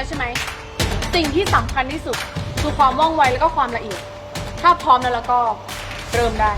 แล้วใช่ไหม สิ่งที่สำคัญที่สุดคือความว่องไวแล้วก็ความละเอียด ถ้าพร้อมแล้วแล้วก็เริ่มได้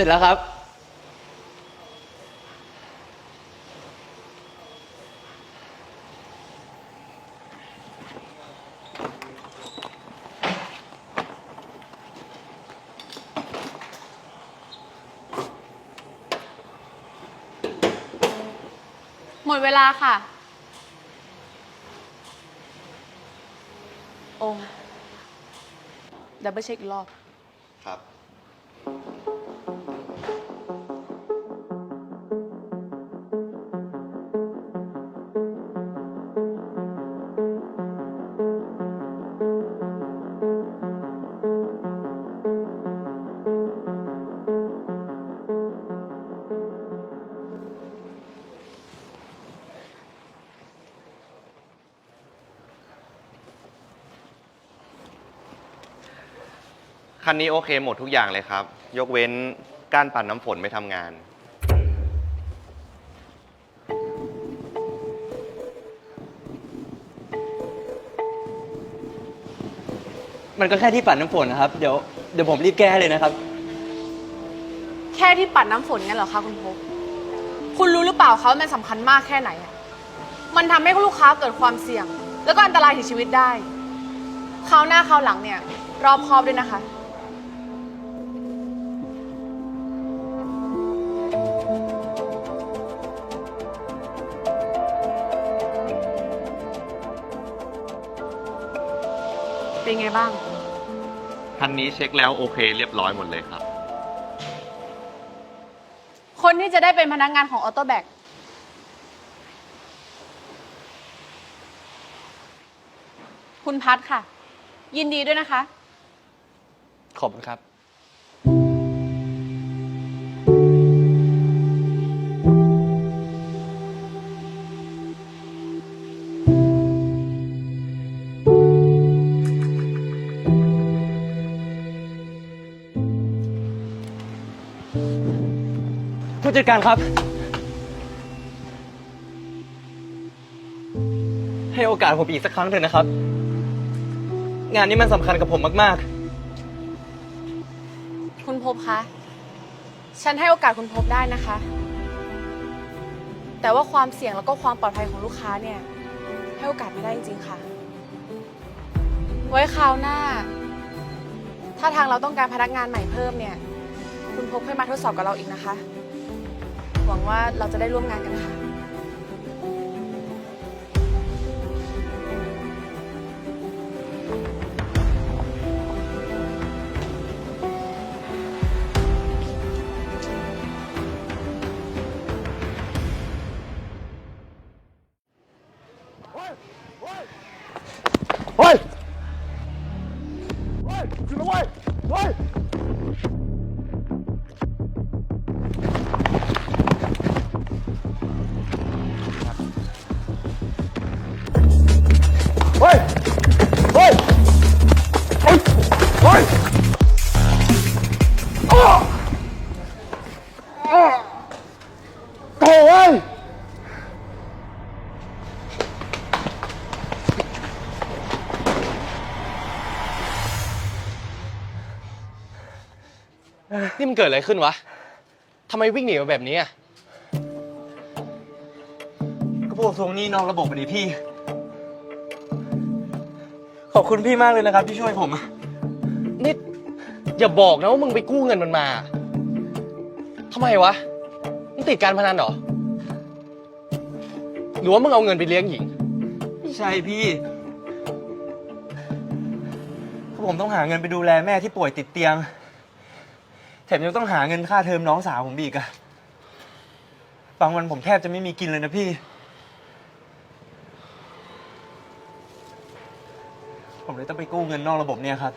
สร็จแล้วครับ หมดเวลาค่ะโอมดับเบิลเช็คอีกรอบ ครับ คันนี้โอเคหมดทุกอย่างเลยครับ ยกเว้นก้านปั่นน้ำฝนไม่ทำงาน มันก็แค่ที่ปัดน้ำฝนนะครับ เดี๋ยวเดี๋ยวผมรีบแก้ให้เลยนะครับ แค่ที่ปัดน้ำฝนงั้นเหรอคะคุณพบคุณรู้หรือเปล่าเขามันสำคัญมากแค่ไหนอะมันทำให้ลูกค้าเกิดความเสี่ยง แล้วก็อันตรายถึงชีวิตได้คราวหน้าคราวหลังเนี่ย รอบคอบด้วยนะคะ เป็นไงบ้าง คันนี้เช็คแล้วโอเคเรียบร้อยหมดเลยครับ คนที่จะได้เป็นพนักงานของออโต้แบกคุณพัทค่ะ ยินดีด้วยนะคะ ขอบคุณครับ จัดการครับ ให้โอกาสผมอีกสักครั้งเถอะนะครับ งานนี้มันสำคัญกับผมมากๆคุณพบคะ ฉันให้โอกาสคุณพบได้นะคะ แต่ว่าความเสี่ยงแล้วก็ความปลอดภัยของลูกค้าเนี่ย ให้โอกาสไม่ได้จริงๆค่ะ ไว้คราวหน้า ถ้าทางเราต้องการพนักงานใหม่เพิ่มเนี่ย คุณพบให้มาทดสอบกับเราอีกนะคะ หวังว่าเราจะได้ร่วมงานกันค่ะ นี่มันเกิดอะไรขึ้นวะทำไมวิ่งหนีมาแบบนี้อะก็พวกทวงหนี้นอกระบบมาดิพี่ ขอบคุณพี่มากเลยนะครับที่ช่วยผมอะนี่อย่าบอกนะว่ามึงไปกู้เงินมันมาทำไมวะมึงติดการพนันเหรอ หรือว่ามึงเอาเงินไปเลี้ยงหญิง ไม่ใช่พี่เพราะผมต้องหาเงินไปดูแลแม่ที่ป่วยติดเตียง แถมยังต้องหาเงินค่าเทอมน้องสาวผมอีกอะบางวันผมแทบจะไม่มีกินเลยนะพี่ ผมเลยต้องไปกู้เงินนอกระบบเนี่ยครับ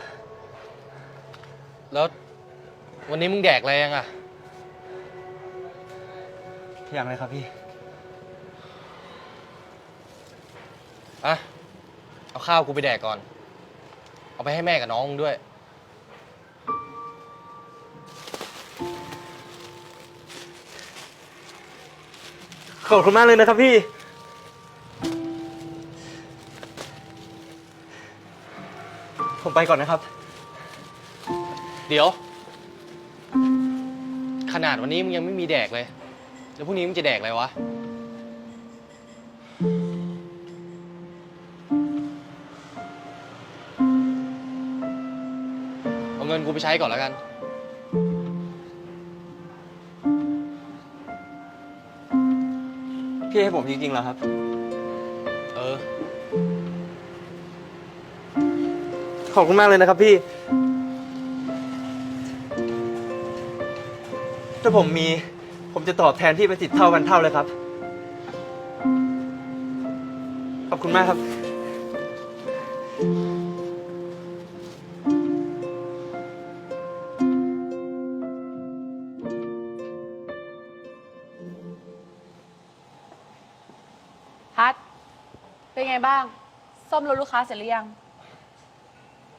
แล้ววันนี้มึงแดกอะไรยังอะ อย่างไรครับพี่ อะ เอาข้าวกูไปแดกก่อน เอาไปให้แม่กับน้องมึงด้วย ขอบคุณมากเลยนะครับพี่ ผมไปก่อนนะครับ เดี๋ยว ขนาดวันนี้มึงยังไม่มีแดกเลย แล้วพรุ่งนี้มึงจะแดกอะไรวะ เอาเงินกูไปใช้ก่อนแล้วกัน พี่ให้ผมจริงๆเหรอครับ เออ ขอบคุณมากเลยนะครับพี่ ถ้าผมมี ผมจะตอบแทนพี่เป็นสิบเท่าพันเท่าเลยครับ ขอบคุณมากครับ ไงบ้าง ซ่อมรถลูกค้าเสร็จหรือยัง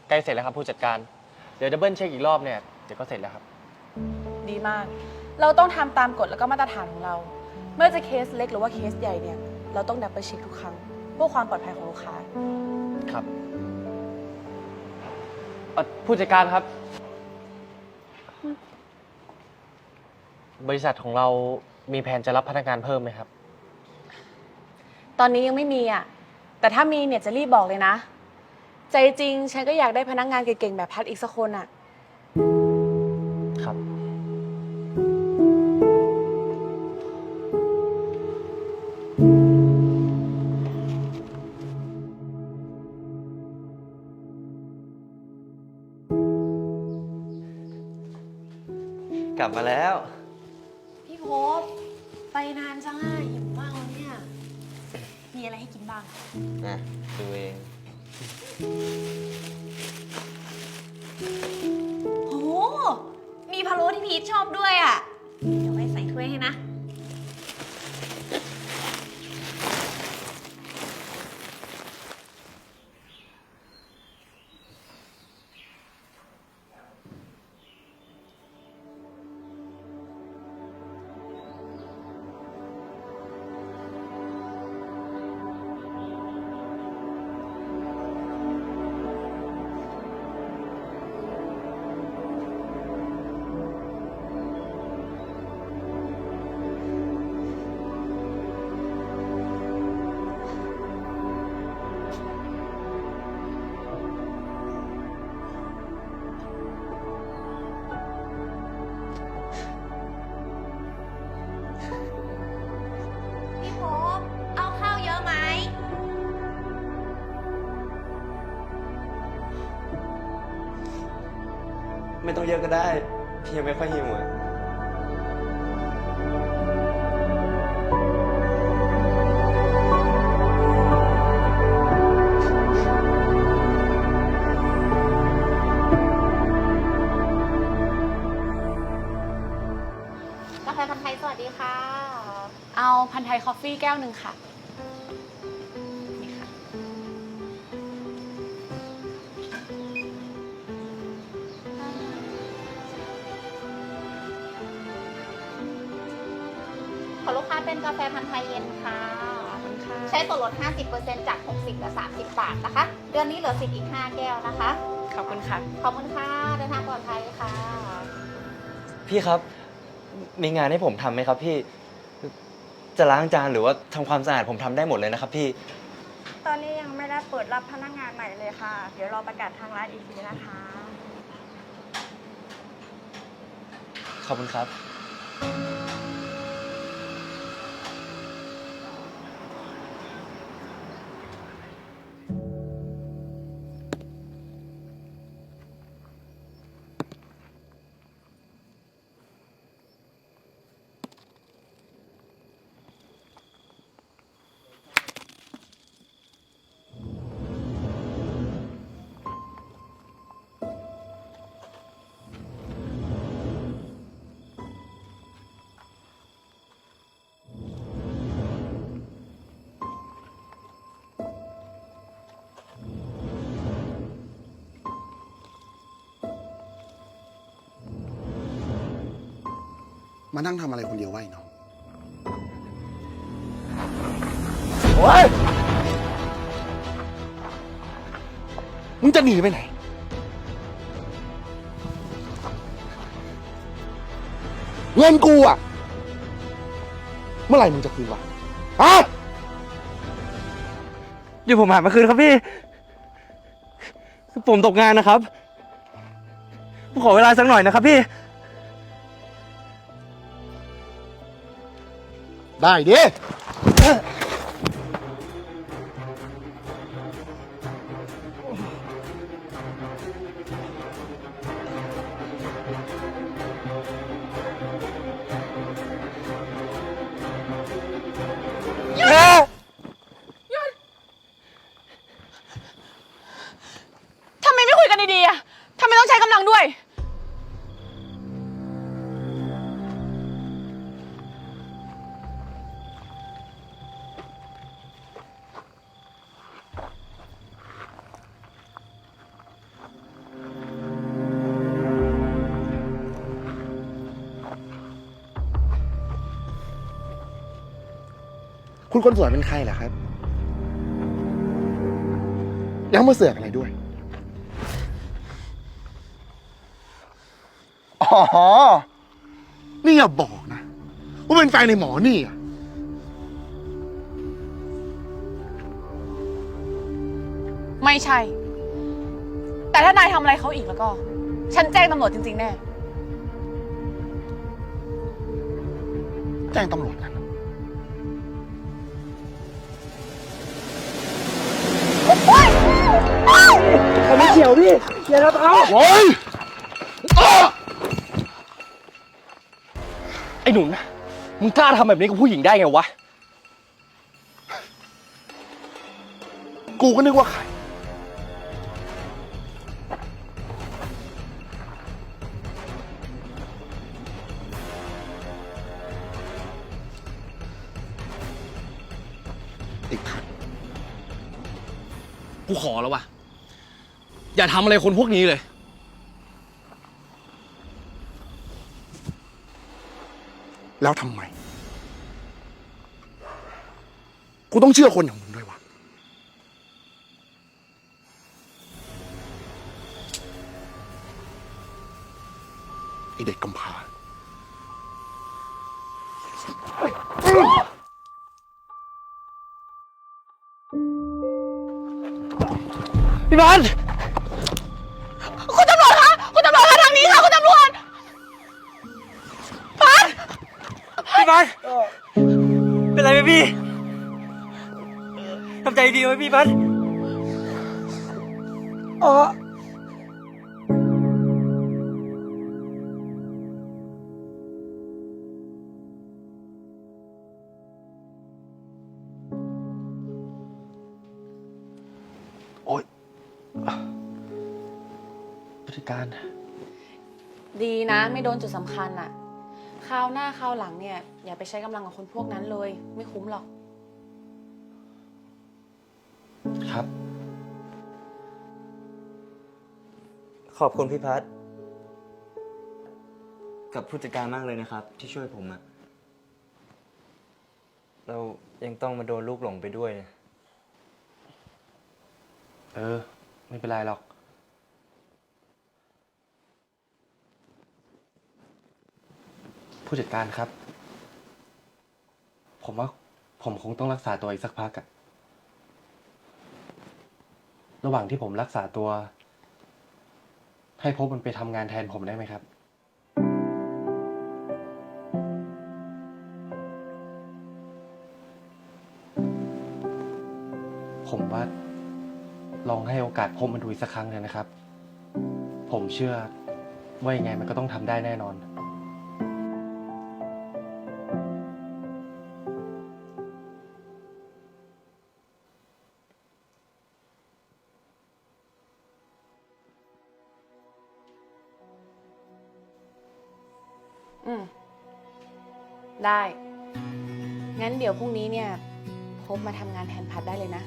ใกล้เสร็จแล้วครับผู้จัดการ เดี๋ยวดับเบิลเช็คอีกรอบเนี่ย เดี๋ยวก็เสร็จแล้วครับ ดีมาก เราต้องทำตามกฎแล้วก็มาตรฐานของเราเมื่อจะเคสเล็กหรือว่าเคสใหญ่เนี่ย เราต้องดับเบิลเช็คทุกครั้งเพื่อความปลอดภัยของลูกค้า ครับเอ่อผู้จัดการครับ บริษัทของเรามีแผนจะรับพนักงานเพิ่มไหมครับ ตอนนี้ยังไม่มีอะ แต่ถ้ามีเนี่ยจะรีบบอกเลยนะ ใจจริงฉันก็อยากได้พนักงานเก่งๆแบบพัดอีกสักคนอะครับ กลับมาแล้ว นะดูเอง โห มีพะโล้ที่พีชชอบด้วยอะ เดี๋ยวไว้ใส่ถ้วยให้นะ เยอะก็ได้ พี่ยังไม่ค่อยหิวอะกาแฟพันธ์ไทยสวัสดีค่ะ เอาพันไทยคอฟฟี่แก้วหนึ่งค่ะ เป็นกาแฟพันธ์ไทยเย็นค่ะขอบคุณค่ะ ใช้ส่วนลด 50%จาก 60เหลือ30 บาทนะคะ เดือนนี้เหลือสิทธิ์อีก 5 แก้วนะคะ ขอบคุณค่ะ ขอบคุณค่ะ เดินทางปลอดภัยค่ะ พี่ครับ มีงานให้ผมทำไหมครับพี่ จะล้างจานหรือว่าทำความสะอาดผมทำได้หมดเลยนะครับพี่ ตอนนี้ยังไม่ได้เปิดรับพนักงานใหม่เลยค่ะ เดี๋ยวรอประกาศทางร้านอีกทีนะคะ ขอบคุณครับ มานั่งทำอะไรคนเดียวไวะไอ้น้องโอ้ยมึงจะหนีไปไหน เงินกูอะเมื่อไหร่มึงจะคืนวะฮะเดี๋ยวผมหามาคืนครับพี่ ผมตกงานนะครับ ผมขอเวลาสักหน่อยนะครับพี่ ได้ คุณคนสวยเป็นใครเหรอครับยังมาเสือกอะไรด้วย อ๋อ นี่อย่าบอกนะ ว่าเป็นแฟนในหมอนี่อะไม่ใช่ แต่ถ้านายทำอะไรเขาอีกแล้วก็ ฉันแจ้งตำรวจจริง ๆ แน่ แจ้งตำรวจ มันไม่เกี่ยวพี่อย่าทำเอาโอ้ยไอ้หนุ่มนะมึงกล้าทำแบบนี้กับผู้หญิงได้ไงวะ กูก็นึกว่าใคร กูขอแล้ววะอย่าทำอะไรคนพวกนี้เลย แล้วทำไม กูต้องเชื่อคนอย่างมึง พี่บันคุณตำรวจคะคุณตำรวจคะทางนี้ค่ะ คุณตำรวจพี่บันเป็นไรไหมพี่ทำใจดีไว้พี่บันอ๋อ ผู้จัดการ ดีนะ ไม่โดนจุดสำคัญอะคราวหน้าคราวหลังเนี่ย อย่าไปใช้กำลังกับคนพวกนั้นเลย ไม่คุ้มหรอก ครับ ขอบคุณพี่พัฒกับผู้จัดการมากเลยนะครับ ที่ช่วยผมอะเรายังต้องมาโดนลูกหลงไปด้วยเนี่ยเออ ไม่เป็นไรหรอก ผู้จัดการครับ ผมว่าผมคงต้องรักษาตัวอีกสักพักอะระหว่างที่ผมรักษาตัว ให้พบมันไปทำงานแทนผมได้ไหมครับ ผมว่า ลองให้โอกาสพบมันดูอีกสักครั้งเถอะนะครับ ผมเชื่อว่ายังไงมันก็ต้องทำได้แน่นอน อืม ได้ งั้นเดี๋ยวพรุ่งนี้เนี่ย พบมาทำงานแทนพัดได้เลยนะ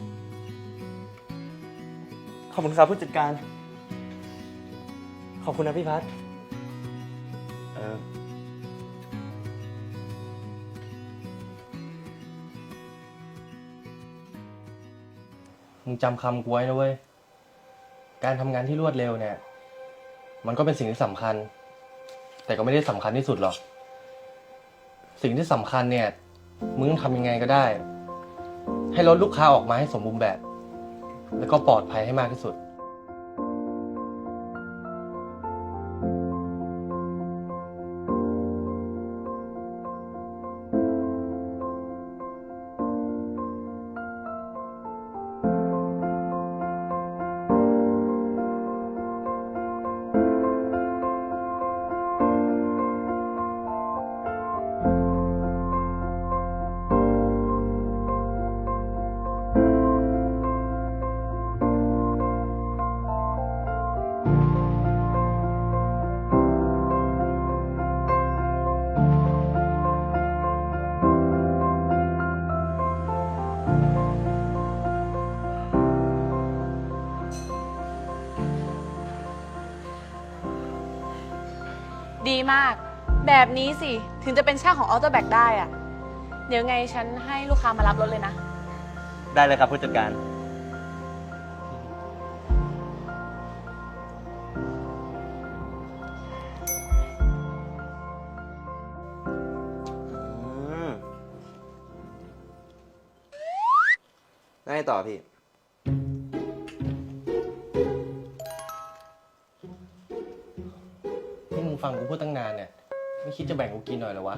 ขอบคุณครับผู้จัดการ ขอบคุณนะพี่พัดเออมึงจำคำกูไว้นะเว้ย การทำงานที่รวดเร็วเนี่ย มันก็เป็นสิ่งที่สำคัญ แต่ก็ไม่ได้สำคัญที่สุดหรอก สิ่งที่สำคัญเนี่ย มึงต้องทำยังไงก็ได้ ให้รถลูกค้าออกมาให้สมบูรณ์แบบ แล้วก็ปลอดภัยให้มากที่สุด มาก แบบนี้สิ ถึงจะเป็นช่างของออโต้แบกได้อะเดี๋ยวไงฉันให้ลูกค้ามารับรถเลยนะ ได้เลยครับผู้จัดการ อืมได้ต่อพี่ ฟังกูพูดตั้งนานเนี่ย ไม่คิดจะแบ่งกูกินหน่อยเหรอวะ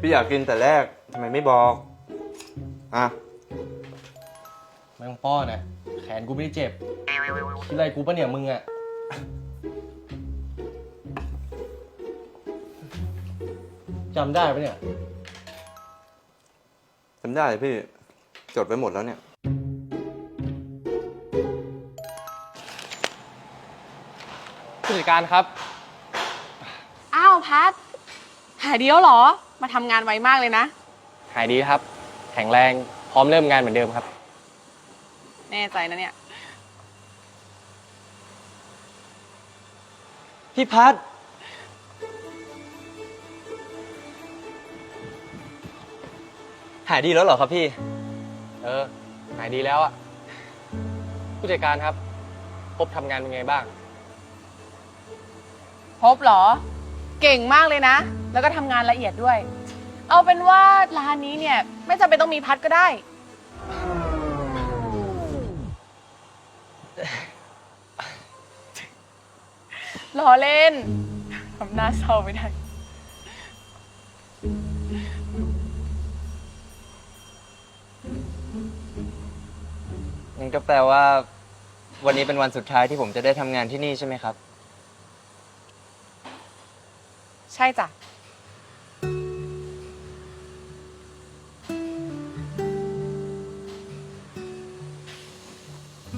พี่อยากกินแต่แรกทำไมไม่บอก อะ ไม่ต้องป้อนนะแขนกูไม่ได้เจ็บ คิดอะไรกูปะเนี่ยมึงอะจำได้ปะเนี่ย จำได้เลยพี่ จดไว้หมดแล้วเนี่ย ผู้จัดการครับ อ้าวพัดหายดีแล้วเหรอ มาทำงานไวมากเลยนะ หายดีครับ แข็งแรงพร้อมเริ่มงานเหมือนเดิมครับ แน่ใจนะเนี่ย พี่พัดหายดีแล้วเหรอครับพี่ เออ หายดีแล้วอะผู้จัดการครับพบทำงานเป็นไงบ้าง พบเหรอ เก่งมากเลยนะ แล้วก็ทำงานละเอียดด้วย เอาเป็นว่าร้านนี้เนี่ยไม่จำเป็นต้องมีพัดก็ได้ล้อเล่นทำหน้าเศร้าไม่ได้งั้นก็แปลว่า วันนี้เป็นวันสุดท้ายที่ผมจะได้ทำงานที่นี่ใช่ไหมครับ ใช่จ้ะ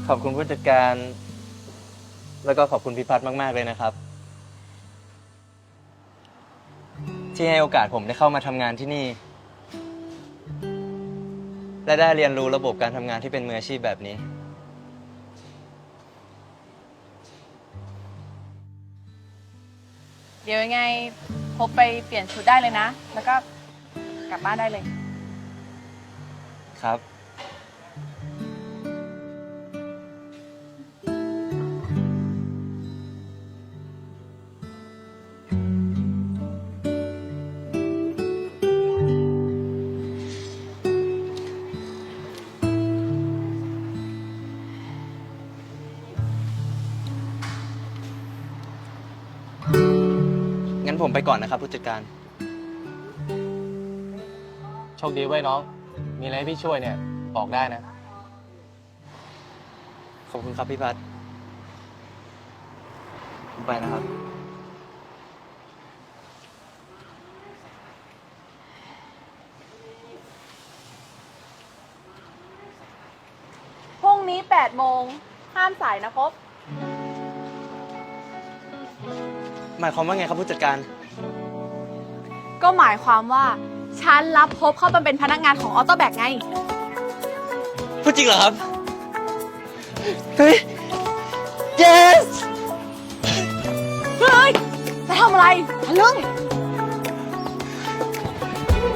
ขอบคุณผู้จัดการ แล้วก็ขอบคุณพี่พัฒน์มาก ๆ เลยนะครับ ที่ให้โอกาสผมได้เข้ามาทำงานที่นี่ และได้เรียนรู้ระบบการทำงานที่เป็นมืออาชีพแบบนี้ เดี๋ยวยังไงพบไปเปลี่ยนชุดได้เลยนะ แล้วก็กลับบ้านได้เลย ครับ ผมไปก่อนนะครับผู้จัดการ โชคดีไว้ยน้อง มีอะไรให้พี่ช่วยเนี่ย บอกได้นะ ขอบคุณครับพี่พัฒน์ผมไปนะครับ พรุ่งนี้8โมงห้ามสายนะพบ หมายความว่าไงครับผู้จัดการ ก็หมายความว่าฉันรับพบเข้ามาเป็นพนักงานของออโต้แบกไง พูดจริงเหรอครับ เฮ้ย yes เฮ้ยจะทำอะไรทะลึ่ง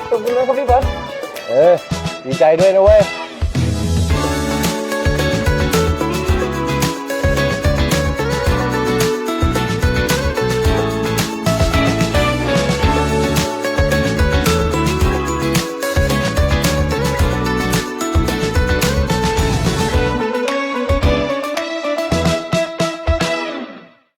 ขอบคุณนะครับพี่พัฒน์เออดีใจด้วยนะเว้ยค